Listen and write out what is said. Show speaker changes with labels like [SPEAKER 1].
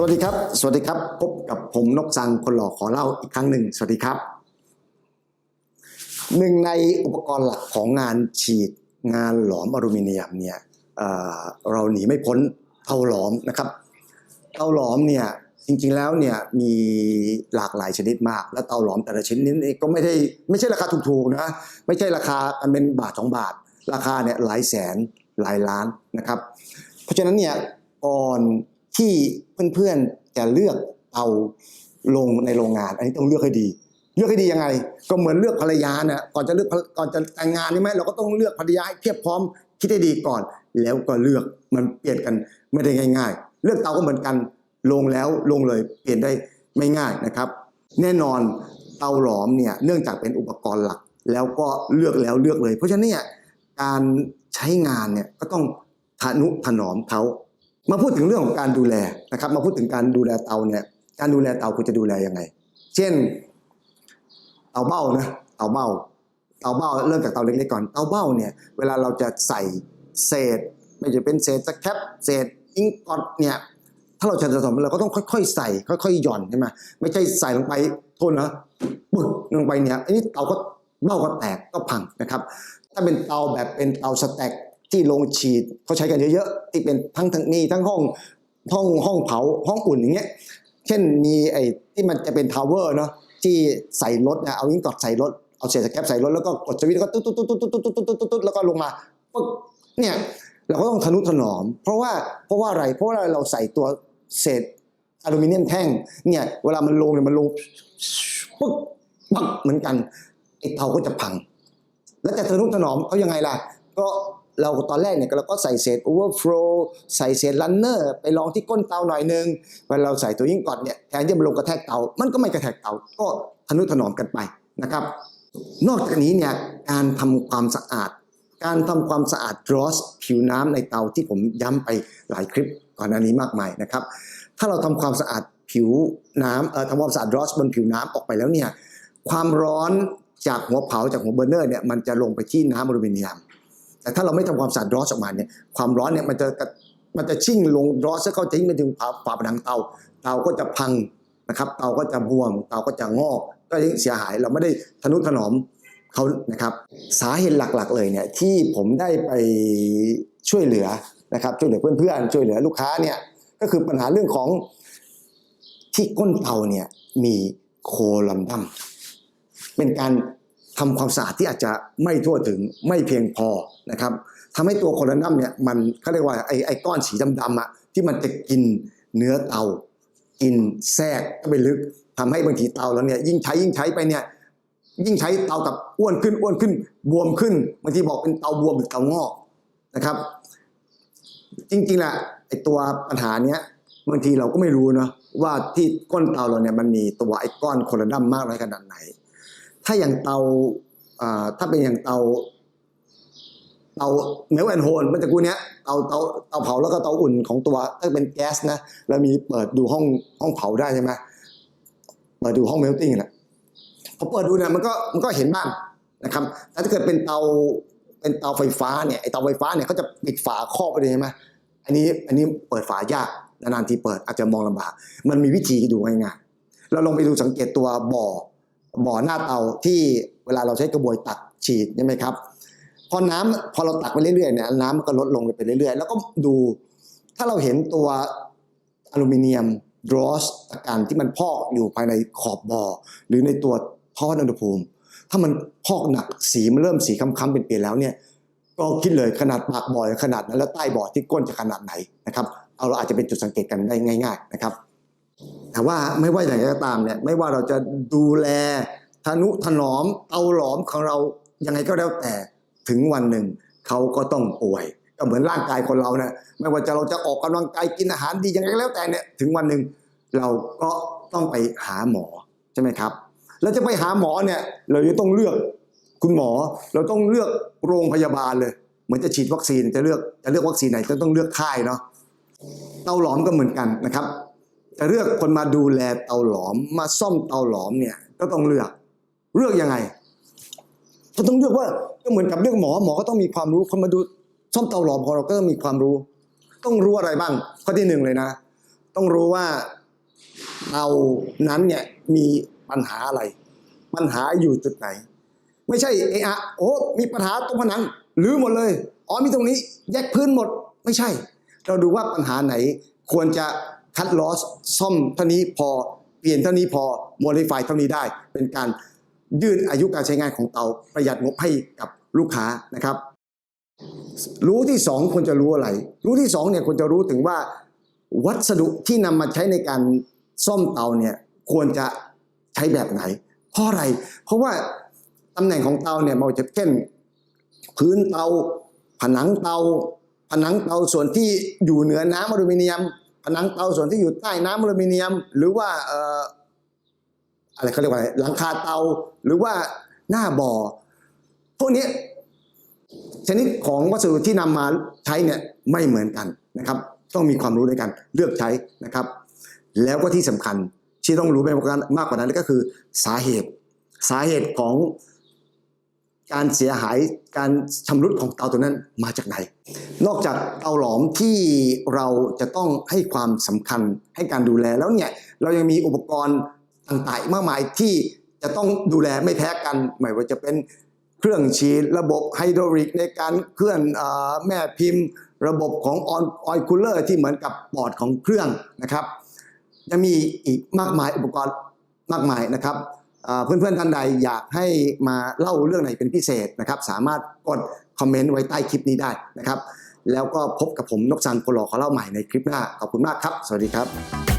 [SPEAKER 1] สวัสดีครับ สวัสดีครับ พบกับผมนกสังคนหล่อขอเล่าอีกครั้งหนึ่ง สวัสดีครับ หนึ่งในอุปกรณ์หลักของงานฉีดงานหลอมอลูมิเนียมเนี่ยเเราหนีไม่พ้นเตาหลอมนะครับ เตาหลอมเนี่ยจริงๆแล้วเนี่ยมีหลากหลายชนิดมาก และเตาหลอมแต่ละชนิดนี้ก็ไม่ได้ไม่ใช่ราคาถูกๆนะไม่ใช่ราคาอันเป็นบาทสองบาท ราคาเนี่ยหลายแสนหลายล้านนะครับ เพราะฉะนั้นเนี่ยก่อน ที่เพื่อนๆจะเลือกเตาลงในโรงงาน อันนี้ต้องเลือกให้ดี เลือกให้ดียังไง ก็เหมือนเลือกภรรยาเนี่ยก่อนจะเลือกก่อนจะแต่งงานนี่ไหมเราก็ต้องเลือกภรรยาให้เทียบพร้อมคิดให้ดีก่อน แล้วก็เลือกมันเปลี่ยนกันไม่ได้ง่าย ๆ เลือกเตาก็เหมือนกันลงแล้วลงเลยเปลี่ยนได้ไม่ง่ายนะครับ แน่นอนเตาหลอมเนี่ยเนื่องจากเป็นอุปกรณ์หลัก แล้วก็เลือกแล้วเลือกเลย เพราะฉะนั้นเนี่ยการใช้งานเนี่ยก็ต้องทนุถนอมเขา มาพูดถึงเรื่องของการดูแลนะครับ มาพูดถึงการดูแลเตาเนี่ย การดูแลเตาคุณจะดูแลยังไง เช่น เตาเบ้านะ เตาเบ้า เตาเบ้าเริ่มจากเตาเล็กๆก่อน เตาเบ้าเนี่ย เวลาเราจะใส่เศษ ไม่จะเป็นเศษสแครปเศษอิงกอตเนี่ย ถ้าเราจะผสมเราก็ต้องค่อยๆ ใส่ ค่อยๆ หย่อนใช่ไหมไม่ใช่ใส่ลงไปโทษนะปึ๊กลงไปเนี่ยอันนี้เตาก็เบ้าก็แตกก็พังนะครับ ถ้าเป็นเตาแบบเป็นเตาสแต็ก ที่ลงฉีดเขาใช้กันเยอะๆที่เป็นทั้งทั้งมีทั้งห้องห้องห้องเผาห้องอุ่นอย่างเงี้ยเช่นมีไอ้ที่มันจะเป็นทาวเวอร์เนาะที่ใส่รถนะเอาอิงกอดใส่รถเอาเศษแครปใส่รถแล้วก็กดสวิตช์แล้วก็ตุ๊ดตุ๊ดตุ๊ดตุ๊ดตุ๊ดตุ๊ดตุ๊ดตุ๊ดตุ๊ดแล้วก็ลงมาปึ๊กเนี่ยเราก็ต้องทนุถนอม เพราะว่าเพราะว่าอะไรเพราะว่าเราใส่ตัวเศษอลูมิเนียมแท่งเนี่ยเวลามันลงเนี่ยมันลงปึ๊กปักเหมือนกันไอ้เตาก็จะพัง แล้วจะทนุถนอมเขายังไงล่ะ ก็ เราตอนแรกเนี่ยเราก็ใส่เศษโอเวอร์ฟลูใส่เศษลันเนอร์ไปลองที่ก้นเตาหน่อยนึงเวลาเราใส่ตัวยิ่งกอดเนี่ยแทนที่มันลงกระแทกเตา มันก็ไม่กระแทกเตา ก็ทนุถนอมกันไปนะครับ นอกจากนี้เนี่ยการทำความสะอาด การทำความสะอาดดรอสผิวน้ำในเตาที่ผมย้ำไปหลายคลิปก่อนหน้านี้มากมายนะครับ ถ้าเราทำความสะอาดผิวน้ำเอ่อทำความสะอาดดรอสบนผิวน้ำออกไปแล้วเนี่ยความร้อนจากหัวเผาจากหัวเบอร์เนอร์เนี่ยมันจะลงไปที่น้ำอลูมิเนียม แต่ถ้าเราไม่ทำความสะอาดดรอสออกมาเนี่ยความร้อนเนี่ยมันจะมันจะชิ่งลงดรอสแล้วก็ทิ้งไปถึงฝาฝาผนังเตาเตาก็จะพังนะครับเตาก็จะบวมเตาก็จะงอก ก็ยิ่งเสียหายเราไม่ได้ทนุถนอมเขานะครับสาเหตุหลักๆ เลยเนี่ยที่ผมได้ไปช่วยเหลือนะครับช่วยเหลือเพื่อนๆช่วยเหลือลูกค้าเนี่ยก็คือปัญหาเรื่องของที่ก้นเตาเนี่ยมีโคลัมดัมเป็นการ ทำความสะอาดที่อาจจะไม่ทั่วถึงไม่เพียงพอนะครับทำให้ตัวโคลนัมเนี่ยมันเขาเรียกว่าไอไอก้อนสีดำๆอะที่มันจะกินเนื้อเตา กินแทรกเข้าไปลึกทำให้บางทีเตาแล้วเนี่ยยิ่งใช้ยิ่งใช้ไปเนี่ยยิ่งใช้เตากับอ้วนขึ้นอ้วนขึ้นบวมขึ้นบางทีบอกเป็นเตาบวมหรือเตางอกนะครับ จริงๆแหละไอตัวปัญหาเนี้ยบางทีเราก็ไม่รู้เนาะว่าที่ก้นเตาเราเนี่ยมันมีตัวไอ้ก้อนโคลนัมมากน้อยขนาดไหน ถ้าอย่างเตาถ้าเป็นอย่างเตาเตาเมลแอนโฮนเมื่อตะกูเนี้ยเตาเตาเตาเผาแล้วก็เตาอุ่นของตัวถ้าเป็นแก๊สนะแล้วมีเปิดดูห้องห้องเผาได้ใช่ไหมเปิดดูห้องเมลติ้งแหละพอเปิดดูเนี่ยมันก็มันก็เห็นบ้างนะครับแต่ถ้าเกิดเป็นเตาเป็นเตาไฟฟ้าเนี่ยไอเตาไฟฟ้าเนี่ยเขาจะปิดฝาครอบไปเลยใช่ไหมอันนี้อันนี้เปิดฝายากนานๆทีเปิดอาจจะมองลำบาก มันมีวิธีดูง่ายๆเราลองไปดูสังเกตตัวบ่อ บ่อหน้าเตาที่เวลาเราใช้กระบวยตักฉีดใช่ไหมครับ พอน้ำพอเราตักไปเรื่อยๆเนี่ยน้ำมันก็ลดลงไปเรื่อยๆ แล้วก็ดูถ้าเราเห็นตัวอลูมิเนียมดรอสตะกันที่มันพอกอยู่ภายในขอบบ่อหรือในตัวท่ออุณหภูมิ ถ้ามันพอกหนักสีมันเริ่มสีค้ำๆเป็นเปลี่ยนแล้วเนี่ยก็คิดเลยขนาดปากบ่อขนาดนั้นแล้วใต้บ่อที่ก้นจะขนาดไหนนะครับเอาเราอาจจะเป็นจุดสังเกตกันได้ง่าย ๆ นะครับ แต่ว่าไม่ว่าอย่างไรก็ตามเนี่ยไม่ว่าเราจะดูแลทนุถนอมเตาหลอมของเรายังไงก็แล้วแต่ถึงวันหนึ่งเขาก็ต้องป่วย ก็เหมือนร่างกายคนเราเนี่ยไม่ว่าจะเราจะออกกำลังกายกินอาหารดียังไงก็แล้วแต่เนี่ยถึงวันหนึ่งเราก็ต้องไปหาหมอใช่ไหมครับเราจะไปหาหมอเนี่ยเราจะต้องเลือกคุณหมอเราต้องเลือกโรงพยาบาลเลย เหมือนจะฉีดวัคซีนจะเลือกจะเลือกวัคซีนไหนจะต้องเลือกค่ายเนาะเตาหลอมก็เหมือนกันนะครับ จะเลือกคนมาดูแลเตาหลอม มาซ่อมเตาหลอมเนี่ย ก็ต้องเลือกเลือกยังไงก็ต้องเลือกว่าก็เหมือนกับเลือกหมอหมอก็ต้องมีความรู้คนมาดูซ่อมเตาหลอมของเราก็ต้องมีความรู้ ต้องรู้อะไรบ้างข้อที่หนึ่งเลยนะ ต้องรู้ว่าเตานั้นเนี่ยมีปัญหาอะไร ปัญหาอยู่จุดไหน ไม่ใช่เอะอะโอ้มีปัญหาตรงผนังหรือหมดเลยอ๋อมีตรงนี้แยกพื้นหมดไม่ใช่ เราดูว่าปัญหาไหนควรจะ คัดลอสซ่อมเท่านี้พอเปลี่ยนเท่านี้พอโมดิฟายเท่านี้ได้ เป็นการยืดอายุการใช้งานของเตาประหยัดงบให้กับลูกค้านะครับ รู้ที่สองควรจะรู้อะไร รู้ที่สองเนี่ยควรจะรู้ถึงว่าวัสดุที่นำมาใช้ในการซ่อมเตาเนี่ยควรจะใช้แบบไหน เพราะอะไร เพราะว่าตำแหน่งของเตาเนี่ยมันจะเช่นพื้นเตา ผนังเตา ผนังเตาส่วนที่อยู่เหนือน้ำอลูมิเนียม ผนังเตาส่วนที่อยู่ใต้น้ำอลูมิเนียม หรือว่าเอ่อะไรเขาเรียกว่าอะไรหลังคาเตาหรือว่าหน้าบ่อ พวกนี้ชนิดของวัสดุที่นำมาใช้เนี่ยไม่เหมือนกันนะครับ ต้องมีความรู้ในการเลือกใช้นะครับ แล้วก็ที่สำคัญที่ต้องรู้ไปมากกว่านั้นก็คือสาเหตุ สาเหตุของ การเสียหายการชำรุดของเตาตัวนั้นมาจากไหน นอกจากเตาหลอมที่เราจะต้องให้ความสำคัญให้การดูแลแล้วเนี่ยเรายังมีอุปกรณ์ต่างๆมากมายที่จะต้องดูแลไม่แพ้กันไม่ว่าจะเป็นเครื่องฉีดระบบไฮดรอลิกในการเคลื่อนออแม่พิมพ์ ระบบของออนออยคูลเลอร์ที่เหมือนกับปอดของเครื่องนะครับยังมีอีกมากมายอุปกรณ์มากมายนะครับ เพื่อนๆท่านใดอยากให้มาเล่าเรื่องไหนเป็นพิเศษนะครับ สามารถกดคอมเมนต์ไว้ใต้คลิปนี้ได้นะครับ แล้วก็พบกับผมนกซันโพลอขอเล่าใหม่ในคลิปหน้าขอบคุณมากครับ สวัสดีครับ